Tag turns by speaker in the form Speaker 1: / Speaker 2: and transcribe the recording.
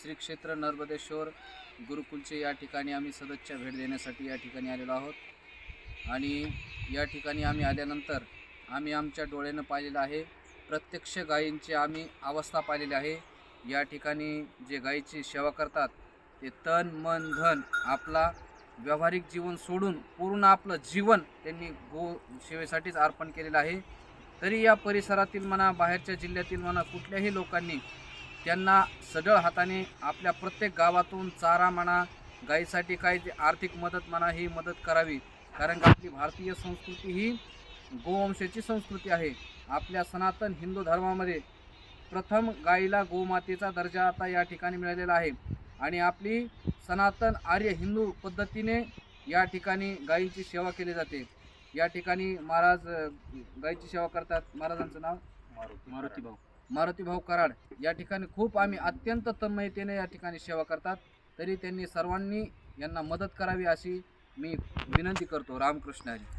Speaker 1: श्री क्षेत्र नर्मदेश्वर गुरुकुलचे या ठिकाणी आम्ही सदच्छा भेट देण्यासाठी या ठिकाणी आलेलो आहोत. आणि या ठिकाणी आम्ही आल्यानंतर आम्ही आमच्या डोळ्यानं पाहिलेलं आहे प्रत्यक्ष गायींची आम्ही अवस्था पाहिलेली आहे. या ठिकाणी जे गायीची सेवा करतात ते तन मन धन आपला व्यावहारिक जीवन सोडून पूर्ण आपलं जीवन त्यांनी गो सेवेसाठीच अर्पण केलेलं आहे. तरी या परिसरातील म्हणा बाहेरच्या जिल्ह्यातील म्हणा कुठल्याही लोकांनी त्यांना सढळ हाताने आपल्या प्रत्येक गावातून चारा म्हणा गायीसाठी काही ते आर्थिक मदत म्हणा ही मदत करावी. कारण की आपली भारतीय संस्कृती ही गोवंशाची संस्कृती आहे. आपल्या सनातन हिंदू धर्मामध्ये प्रथम गायीला गोमातेचा दर्जा आता या ठिकाणी मिळालेला आहे. आणि आपली सनातन आर्य हिंदू पद्धतीने या ठिकाणी गायींची सेवा केली जाते. या ठिकाणी महाराज गायीची सेवा करतात. महाराजांचं नाव?
Speaker 2: मारुती.
Speaker 1: मारुती भाऊ. कराड या ठिकाणी खूप आम्ही अत्यंत तन्मयतेने या ठिकाणी सेवा करतात. तरी त्यांनी सर्वांनी यांना मदत करावी अशी मी विनंती करतो. रामकृष्ण हरी